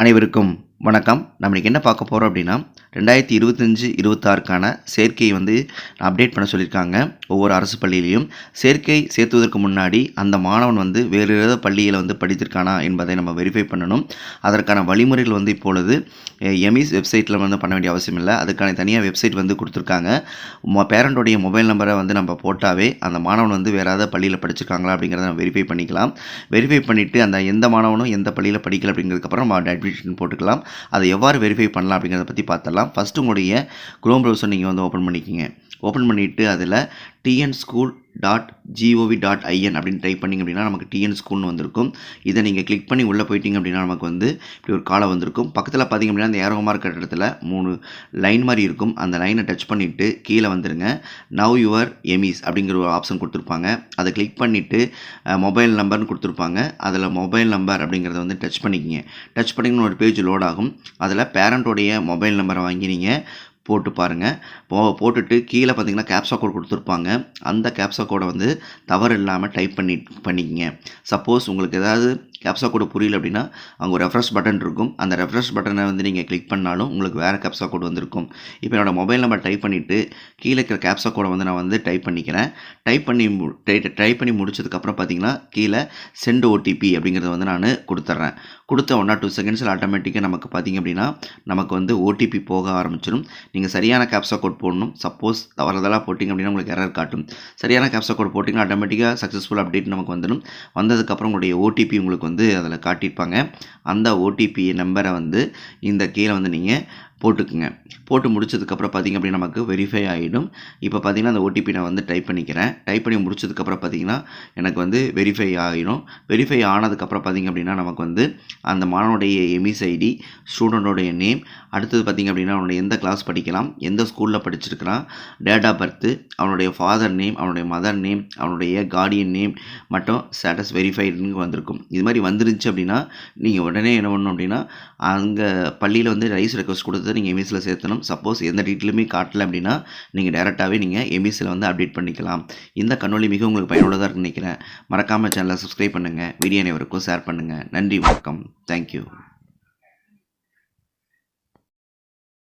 அனைவருக்கும் வணக்கம். நம்ம இன்றைக்கி என்ன பார்க்க போகிறோம் அப்படின்னா ரெண்டாயிரத்தி இருபத்தஞ்சி இருபத்தாறுக்கான சேர்க்கையை வந்து அப்டேட் பண்ண சொல்லியிருக்காங்க ஒவ்வொரு அரசு பள்ளியிலையும். சேர்க்கை சேர்த்துவதற்கு முன்னாடி அந்த மாணவன் வந்து வேறு ஏதாவது பள்ளியில் வந்து படித்திருக்கானா என்பதை நம்ம வெரிஃபை பண்ணணும். அதற்கான வழிமுறைகள் வந்து இப்பொழுது எமிஸ் வெப்சைட்டில் வந்து பண்ண வேண்டிய அவசியம் இல்லை. அதுக்கான தனியாக வெப்சைட் வந்து கொடுத்துருக்காங்க. பேரண்ட்டோடைய மொபைல் நம்பரை வந்து நம்ம போட்டாவே அந்த மாணவன் வந்து வேறு ஏதாவது பள்ளியில் படிச்சிருக்காங்களா அப்படிங்கிறத நம்ம வெரிஃபை பண்ணிக்கலாம். வெரிஃபை பண்ணிவிட்டு அந்த எந்த மாணவனும் எந்த பள்ளியில் படிக்கல அப்படிங்கிறதுக்கப்புறம் நம்ம அட்மிஷன் போட்டுக்கலாம். அதை எவ்வாறு வெரிஃபை பண்ணலாம் அப்படிங்கிறத பற்றி பார்த்தலாம் ஃபஸ்ட்டு உங்களுடைய குரோம் ப்ரௌசர் நீங்கள் வந்து ஓப்பன் பண்ணிக்கிங்க. ஓப்பன் பண்ணிவிட்டு அதில் TN school dot GOV dot IN அப்படின்னு டைப் பண்ணிங்க அப்படின்னா நமக்கு டிஎன் ஸ்கூல்னு வந்திருக்கும். இதை நீங்கள் கிளிக் பண்ணி உள்ளே போயிட்டீங்க அப்படின்னா நமக்கு வந்து இப்படி ஒரு காலை வந்திருக்கும். பக்கத்தில் பார்த்திங்க அப்படின்னா அந்த ஏரோ மார்க் இடத்துல மூணு லைன் மாதிரி இருக்கும். அந்த லைனை டச் பண்ணிவிட்டு கீழே வந்துடுங்க நவ் யுவர் எமிஸ் அப்படிங்கிற ஒரு ஆப்ஷன் கொடுத்துருப்பாங்க. அதை கிளிக் பண்ணிவிட்டு மொபைல் நம்பர்னு கொடுத்துருப்பாங்க. அதில் மொபைல் நம்பர் அப்படிங்கிறத வந்து டச் பண்ணிக்கிங்க. டச் பண்ணிங்கன்னு ஒரு பேஜ் லோட் ஆகும். அதில் பேரண்ட்டோடைய மொபைல் நம்பரை வாங்கி நீங்கள் போட்டு பாருங்கள் போ போட்டுட்டு கீழே பார்த்தீங்கன்னா கேப்சா கோட் கொடுத்துருப்பாங்க. அந்த கேப்சா கோடை வந்து தவறு இல்லாமல் டைப் பண்ணி பண்ணிக்கிங்க. சப்போஸ் உங்களுக்கு ஏதாவது கேப்சா கோடு புரியல அப்படின்னா அங்கே ஒரு ரெஃப்ரெஷ் பட்டன் இருக்கும். அந்த ரெஃப்ரெஷ் பட்டனை வந்து நீங்கள் கிளிக் பண்ணாலும் உங்களுக்கு வேறு கேப்சா கோடு வந்திருக்கும். இப்போ என்னோடய மொபைல் நம்பர் டைப் பண்ணிவிட்டு கீழே இருக்கிற கேப்சா கோடை வந்து நான் வந்து டைப் பண்ணிக்கிறேன். டைப் பண்ணி டைப் பண்ணி முடிச்சதுக்கப்புறம் பார்த்தீங்கன்னா கீழே சென்ட் ஓடிபி அப்படிங்கிறத வந்து நான் கொடுத்துட்றேன் கொடுத்த ஒன் ஆர் டூ செகண்ட்ஸில் ஆட்டோமேட்டிக்காக நமக்கு பார்த்திங்க அப்படின்னா நமக்கு வந்து ஓடிபி போக ஆரம்பிச்சிடும் நீங்கள் சரியான கேப்சா கோட் போடணும். சப்போஸ் தவறுதலாக போட்டிங்க அப்படின்னா உங்களுக்கு எரர் காட்டும். சரியான கேப்சா கோட் போட்டிங்கன்னா ஆட்டோமேட்டிக்காக சக்ஸஸ்ஃபுல் அப்டேட் நமக்கு வந்துடும் வந்ததுக்கப்புறம் உங்களுடைய ஓடிபி உங்களுக்கு வந்து அதில் காட்டியிருப்பாங்க. அந்த ஓடிபி நம்பரை வந்து இந்த கீழே வந்து நீங்கள் போட்டுக்குங்க. போட்டு முடிச்சதுக்கப்புறம் பார்த்திங்க அப்படின்னா நமக்கு வெரிஃபை ஆகிடும் இப்போ பார்த்திங்கன்னா அந்த ஓடிபி நான் வந்து டைப் பண்ணிக்கிறேன். டைப் பண்ணி முடிச்சதுக்கப்புறம் பார்த்திங்கன்னா எனக்கு வந்து வெரிஃபை ஆகிடும் வெரிஃபை ஆனதுக்கப்புறம் பார்த்திங்க அப்படின்னா நமக்கு வந்து அந்த மாணவனுடைய எமிஸ் ஐடி ஸ்டூடெண்ட்டோடைய நேம் அடுத்தது பார்த்திங்க அப்படின்னா அவனுடைய எந்த கிளாஸ் படிக்கலாம் எந்த ஸ்கூலில் படிச்சிருக்கிறான் டேட் ஆஃப் பர்த்து அவனுடைய ஃபாதர் நேம் அவனுடைய மதர் நேம் அவனுடைய கார்டியன் நேம் மட்டும் ஸ்டேட்டஸ் வெரிஃபைடுன்னு வந்திருக்கும். இது மாதிரி வந்துருந்துச்சு அப்படின்னா நீங்கள் உடனே என்ன பண்ணணும் அப்படின்னா அங்கே பள்ளியில் வந்து ரைஸ் ரெக்வஸ்ட் கொடுத்து நீங்கள் எம்இசியில் சேர்த்தணும். சப்போஸ் எந்த டீட்டெயிலுமே காட்டல அப்படின்னா நீங்கள் டேரெக்டாகவே நீங்கள் எம்இசியில் வந்து அப்டேட் பண்ணிக்கலாம். இந்த கண்ணொலி மிக உங்களுக்கு பயனுள்ளதாக இருக்குன்னு நினைக்கிறேன். மறக்காமல் சேனலை சப்ஸ்கிரைப் பண்ணுங்கள் வீடியோ அனைவருக்கும் ஷேர் பண்ணுங்கள் நன்றி வணக்கம். தேங்க்யூ